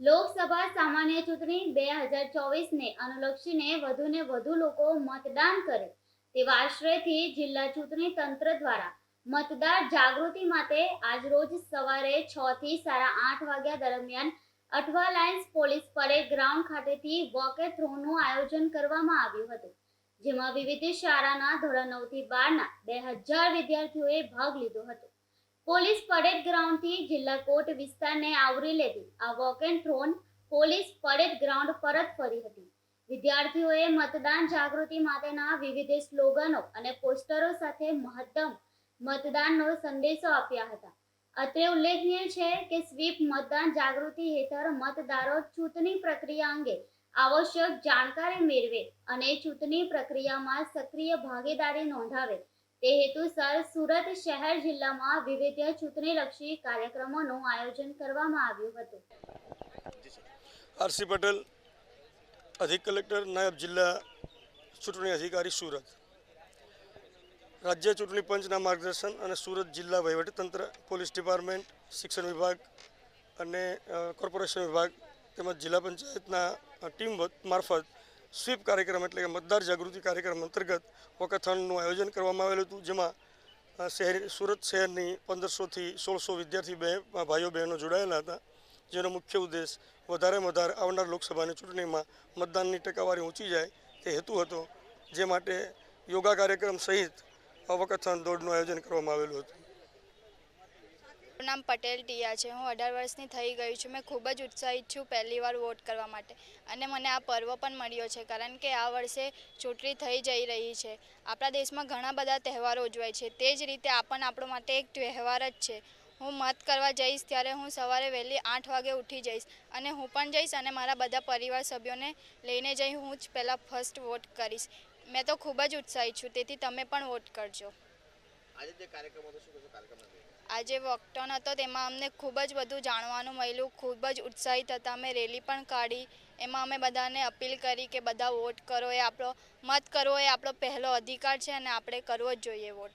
લોકસભા સામાન્ય ચૂંટણી બે હજાર ચોવીસને અનુલક્ષીને વધુને વધુ લોકો મતદાન કરે તેવા આશ્રયથી જિલ્લા ચૂંટણી તંત્ર દ્વારા મતદાર જાગૃતિ માટે આજરોજ સવારે છ થી સાડા આઠ વાગ્યા દરમિયાન Athwa lines police parade ground ખાતેથી વોકે થ્રોનું આયોજન કરવામાં આવ્યું હતું, જેમાં વિવિધ શાળાના ધોરણ નવથી બારના બે હજાર વિદ્યાર્થીઓએ ભાગ લીધો હતો. પોલીસ પરેડ ગ્રાઉન્ડથી જિલ્લા કોર્ટ વિસ્તારને આવરી લેતી આ walkathon police parade ground પરત ફરી હતી. વિદ્યાર્થીઓએ મતદાન જાગૃતિ માટેના વિવિધ સ્લોગનો અને પોસ્ટરો સાથે મહત્તમ મતદાનનો સંદેશો આપ્યા હતા. અત્રે ઉલ્લેખનીય છે કે સ્વીપ મતદાન જાગૃતિ હેઠળ મતદારો ચૂંટણી પ્રક્રિયા અંગે આવશ્યક જાણકારી મેળવે અને ચૂંટણી પ્રક્રિયામાં સક્રિય ભાગીદારી નોંધાવે. તે હેતુસર સુરત શહેર જિલ્લામાં વિવિધ ચૂંટણીલક્ષી કાર્યક્રમોનું આયોજન કરવામાં આવ્યું હતું. આરસી પટેલ, અધિક કલેક્ટર, નાયબ જિલ્લા ચૂંટણી અધિકારી, સુરત. રાજ્ય ચૂંટણી પંચના માર્ગદર્શન અને સુરત જિલ્લા વહીવટીતંત્ર, પોલીસ ડિપાર્ટમેન્ટ, શિક્ષણ વિભાગ અને કોર્પોરેશન વિભાગ તેમજ જિલ્લા પંચાયતના ટીમ મારફત સ્વીપ કાર્યક્રમ એટલે કે મતદાર જાગૃતિ કાર્યક્રમ અંતર્ગત વોકેથોનનું આયોજન કરવામાં આવેલું હતું, જેમાં શહેર, સુરત શહેરની પંદરસોથી સોળસો વિદ્યાર્થી બે ભાઈઓ બહેનો જોડાયેલા હતા, જેનો મુખ્ય ઉદ્દેશ વધારે વધારે આવનાર લોકસભાની ચૂંટણીમાં મતદાનની ટકાવારી ઊંચી જાય તે હેતુ હતો, જે માટે યોગા કાર્યક્રમ સહિત વોકેથોન દોડનું આયોજન કરવામાં આવેલું હતું. નામ પટેલ ટીયા છે. હું અઢાર વર્ષની થઈ ગઈ છું. મેં ખૂબ જ ઉત્સાહિત છું પહેલી વાર વોટ કરવા માટે. અને મને આ પર્વ પણ મળ્યો છે, કારણ કે આ વર્ષે ચૂંટણી થઈ જઈ રહી છે. આપણા દેશમાં ઘણા બધા તહેવારો ઉજવાય છે. તે જ રીતે આ પણ આપણો માટે એક તહેવાર જ છે. હું મત કરવા જઈશ ત્યારે હું સવારે વહેલી આઠ વાગે ઉઠી જઈશ અને હું પણ જઈશ અને મારા બધા પરિવાર સભ્યોને લઈને જઈ હું જ પહેલાં ફર્સ્ટ વોટ કરીશ. મેં તો ખૂબ જ ઉત્સાહિત છું. તેથી તમે પણ વોટ કરજો. આજે જે કાર્યક્રમ હતો, શું કહેશો કાર્યક્રમ આજે વોકટોન હતો, તેમાં અમને ખૂબ જ બધું જાણવાનું મળ્યું, ખૂબ જ ઉત્સાહિત હતા. અમે રેલી પણ કાઢી, એમાં અમે બધાને અપીલ કરી કે બધા વોટ કરો, એ આપણો મત કરવો એ આપણો પહેલો અધિકાર છે અને આપણે કરવો જ જોઈએ વોટ.